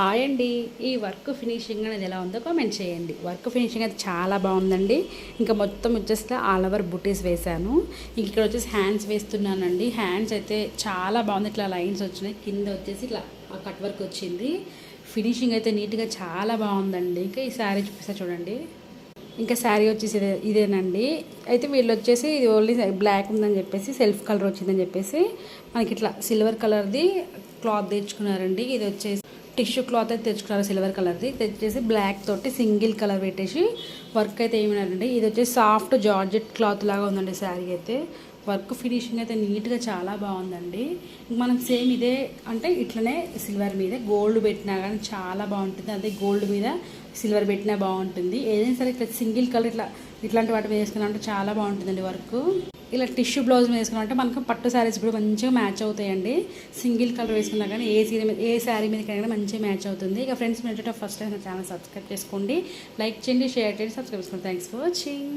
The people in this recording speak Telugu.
హాయ్ అండి. ఈ వర్క్ ఫినిషింగ్ అనేది ఎలా ఉందో కామెంట్ చేయండి. వర్క్ ఫినిషింగ్ అయితే చాలా బాగుందండి. ఇంకా మొత్తం వచ్చేసి ఆల్ ఓవర్ బుటీస్ వేశాను. ఇంక ఇక్కడ వచ్చేసి హ్యాండ్స్ వేస్తున్నానండి. హ్యాండ్స్ అయితే చాలా బాగుంది. ఇట్లా లైన్స్ వచ్చినాయి. కింద వచ్చేసి ఇట్లా ఆ కట్ వర్క్ వచ్చింది. ఫినిషింగ్ అయితే నీట్గా చాలా బాగుందండి. ఇంకా ఈ శారీ చూపిస్తా చూడండి. ఇంకా శారీ వచ్చేసి ఇదే ఇదేనండి. అయితే వీళ్ళు వచ్చేసి ఇది ఓన్లీ బ్లాక్ ఉందని చెప్పేసి సెల్ఫ్ కలర్ వచ్చిందని చెప్పేసి మనకి ఇట్లా సిల్వర్ కలర్ది క్లాత్ తెచ్చుకున్నారండి. ఇది వచ్చేసి టిష్యూ క్లాత్ అయితే తెచ్చుకున్నారు సిల్వర్ కలర్ది. తెచ్చేసి బ్లాక్ తోటి సింగిల్ కలర్ పెట్టేసి వర్క్ అయితే ఏమినారండి ఇది వచ్చేసి సాఫ్ట్ జార్జెట్ క్లాత్ లాగా ఉందండి శారీ అయితే. వర్క్ ఫినిషింగ్ అయితే నీట్గా చాలా బాగుందండి. మనం సేమ్ ఇదే అంటే ఇట్లనే సిల్వర్ మీద గోల్డ్ పెట్టినా కానీ చాలా బాగుంటుంది. అదే గోల్డ్ మీద సిల్వర్ పెట్టినా బాగుంటుంది. ఏదైనా సరే ఇట్లా సింగిల్ కలర్ ఇట్లా ఇట్లాంటి వాటి మీద వేసుకున్నామంటే చాలా బాగుంటుందండి వర్క్. ఇలా టిష్యూ బ్లౌజ్ మీద మనకు పట్టు శారీస్ కూడా మంచిగా మ్యాచ్ అవుతాయండి. సింగిల్ కలర్ వేసుకున్నా కానీ ఏ సీరీ మీద ఏ శారీ మీద కానీ మంచిగా మ్యాచ్ అవుతుంది. ఇక ఫ్రెండ్స్ మీరు ఫస్ట్ టైం ఛానల్ సబ్స్క్రైబ్ చేసుకోండి. లైక్ చేయండి షేర్ చేయండి సబ్స్క్రైబ్ చేసుకోండి. Thanks for watching